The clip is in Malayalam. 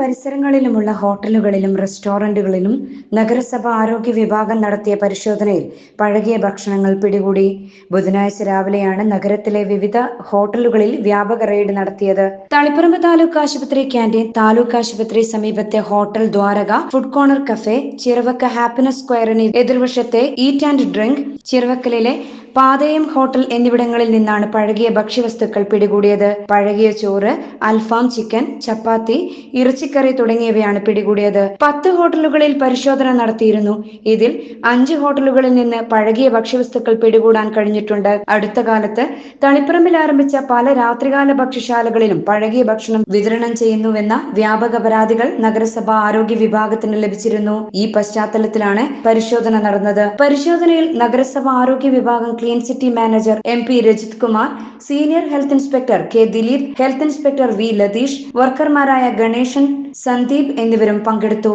പരിസരങ്ങളിലുമുള്ള ഹോട്ടലുകളിലും റെസ്റ്റോറന്റുകളിലും നഗരസഭ ആരോഗ്യ വിഭാഗം നടത്തിയ പരിശോധനയിൽ പഴകിയ ഭക്ഷണങ്ങൾ പിടികൂടി. ബുധനാഴ്ച രാവിലെയാണ് നഗരത്തിലെ വിവിധ ഹോട്ടലുകളിൽ വ്യാപക റെയ്ഡ് നടത്തിയത്. തളിപ്പറമ്പ് താലൂക്ക് ആശുപത്രി ക്യാന്റീൻ താലൂക്ക് ആശുപത്രി സമീപത്തെ hotel Dwaraka food corner cafe Chiravakka happiness സ്ക്വയറിന് എതിർവശത്തെ ഈറ്റ് ആൻഡ് ഡ്രിങ്ക് ചിറവക്കലിലെ പാതയം ഹോട്ടൽ എന്നിവിടങ്ങളിൽ നിന്നാണ് പഴകിയ ഭക്ഷ്യവസ്തുക്കൾ പിടികൂടിയത്. പഴകിയ ചോറ് അൽഫാം ചിക്കൻ ചപ്പാത്തി ഇറച്ചിക്കറി തുടങ്ങിയവയാണ് പിടികൂടിയത്. പത്ത് ഹോട്ടലുകളിൽ പരിശോധന നടത്തിയിരുന്നു. ഇതിൽ അഞ്ച് ഹോട്ടലുകളിൽ നിന്ന് പഴകിയ ഭക്ഷ്യവസ്തുക്കൾ പിടികൂടാൻ കഴിഞ്ഞിട്ടുണ്ട്. അടുത്ത കാലത്ത് തളിപ്പറമ്പിൽ ആരംഭിച്ച പല രാത്രികാല ഭക്ഷ്യശാലകളിലും പഴകിയ ഭക്ഷണം വിതരണം ചെയ്യുന്നുവെന്ന വ്യാപക പരാതികൾ നഗരസഭ ആരോഗ്യ വിഭാഗത്തിന് ലഭിച്ചിരുന്നു. ഈ പശ്ചാത്തലത്തിലാണ് പരിശോധന നടന്നത്. പരിശോധനയിൽ നഗരസഭ ആരോഗ്യ വിഭാഗം clean city manager M P Rajith Kumar senior health inspector K Dileep health inspector V Latheesh വർക്കർമാരായ Ganesan Sandeep എന്നിവരും പങ്കെടുത്തു.